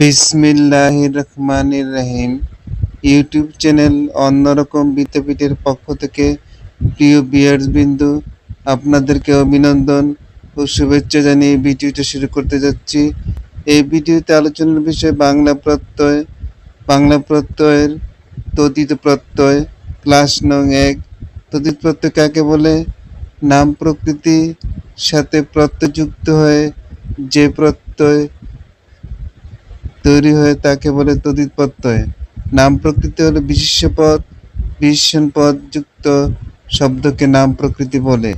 বিসমিল্লাহ রহমানির রহিম। YouTube channel অন্যরকম বিদ্যাপীঠের পক্ষ থেকে প্রিয় বিয়ার্স বিন্দু আপনাদেরকে অভিনন্দন ও শুভেচ্ছা জানিয়ে ভিডিওটা শুরু করতে যাচ্ছি। এই ভিডিওতে আলোচনার বিষয় বাংলা প্রত্যয়, বাংলা প্রত্যয়ের তদিত প্রত্যয়, ক্লাস নং এক। তদিত প্রত্যয় কাকে বলে? নাম প্রকৃতি সাথে প্রত্যয় যুক্ত হয়ে যে প্রত্যয় তৈরি হয়ে তাকে বলে তদিত প্রত্যয় নাম প্রকৃতি হলো বিশেষ্য পদ, বিশেষণ পদ যুক্ত শব্দকে নাম প্রকৃতি বলে।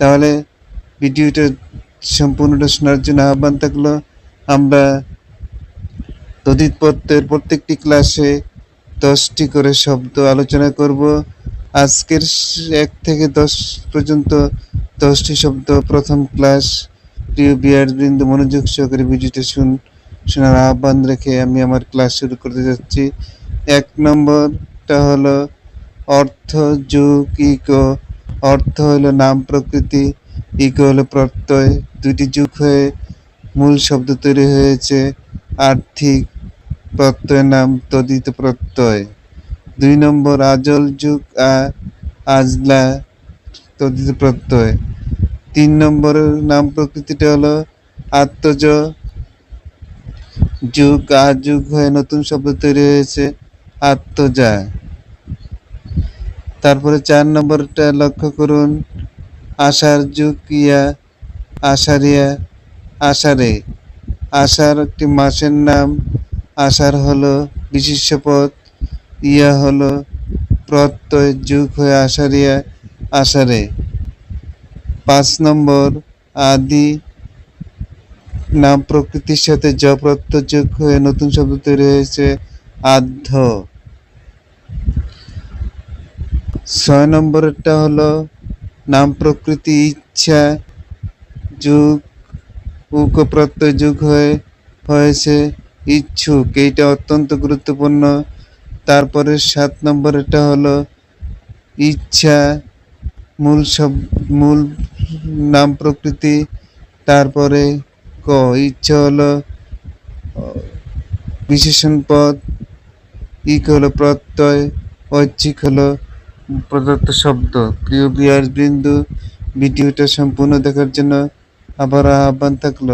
তাহলে ভিডিওটা সম্পূর্ণটা শোনার জন্য আহ্বান থাকল, আমরা তদিত প্রত্যয়ের প্রত্যেকটি ক্লাসে দশটি করে শব্দ আলোচনা করব। আজকের এক থেকে দশ পর্যন্ত দশটি শব্দ প্রথম ক্লাস। প্রিয় বিয়ার বৃন্দ মনোযোগ সহকারে ভিডিওটা শুন শোনার আহ্বান রেখে আমি আমার ক্লাস শুরু করতে যাচ্ছি। এক নম্বরটা হলো অর্থ যুগ ইকো অর্থ হলো নাম, প্রকৃতি। ইকো হলো প্রত্যয়। দুইটি যুগ হয়ে মূল শব্দ তৈরি হয়েছে। আর্থিক প্রত্যয় নাম তদিত প্রত্যয়। দুই নম্বর আজল যুগ, আ, আজলা তদিত প্রত্যয়। তিন নম্বরের নাম, প্রকৃতিটা হলো আত্মজ যুগ আ যুগ হয়ে নতুন শব্দ তৈরি হয়েছে আত্মজা তারপরে চার নম্বরটা লক্ষ্য করুন। আষাঢ় যুগ ইয়া আষাঢ়িয়া আষাঢ়ে। আষাঢ় একটি মাসের নাম, আষাঢ় হলো বিশিষ্ট পদ, ইয়া হলো প্রত্যয় যুগ হয়ে আষাঢ়িয়া আষাঢ়ে। পাঁচ নম্বর, আদি নাম প্রকৃতির সাথে জ হয়ে নতুন শব্দ তৈরি হয়েছে আধ্য ছয় নম্বরেরটা হলো, নাম প্রকৃতি, ইচ্ছা, যুগ উক যুগ হয়ে হয়েছে ইচ্ছুক। এইটা অত্যন্ত গুরুত্বপূর্ণ। তারপরে সাত নম্বরেরটা হলো, ইচ্ছা, মূল সব মূল নাম প্রকৃতি, তারপরে ক ইচ্ছা হলো বিশেষণ পদ। ইক হলো প্রত্যয়? ঐচ্ছিক হলো প্রদত্ত শব্দ। প্রিয় বিয়ার বিন্দু, ভিডিওটা সম্পূর্ণ দেখার জন্য আবার আহ্বান থাকল।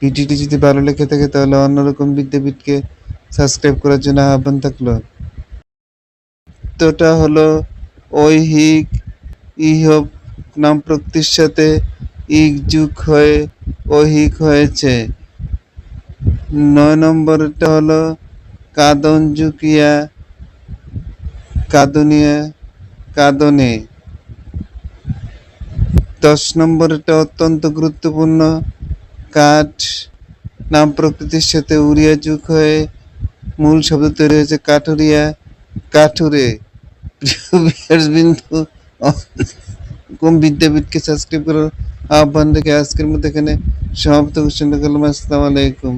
ভিডিওটি যদি ভালো লেগে থাকে তাহলে অন্যরকম বিদ্যাপীঠকে সাবস্ক্রাইব করার জন্য আহ্বান থাকল। তোটা হলো ঐহিক। ইহব নাম প্রকৃতির সাথে ইক যুগ হয়ে ঐহিক হয়েছে। নয় নম্বরটা হলো কাদন যুকিয়া কাদনিয়া, কাদনে। দশ নম্বরটা অত্যন্ত গুরুত্বপূর্ণ। কাঠ নাম প্রকৃতির সাথে উড়িয়া যুগ হয়ে মূল শব্দ তৈরি হয়েছে কাঠুরিয়া, কাঠুরে। বিন্দু কম বিদ্যাপীঠকে সাবস্ক্রাইব করার আহ্বান রেখে আজকের মধ্যে এখানে সমাপ্ত ঘোষণা করলাম আসসালামু আলাইকুম।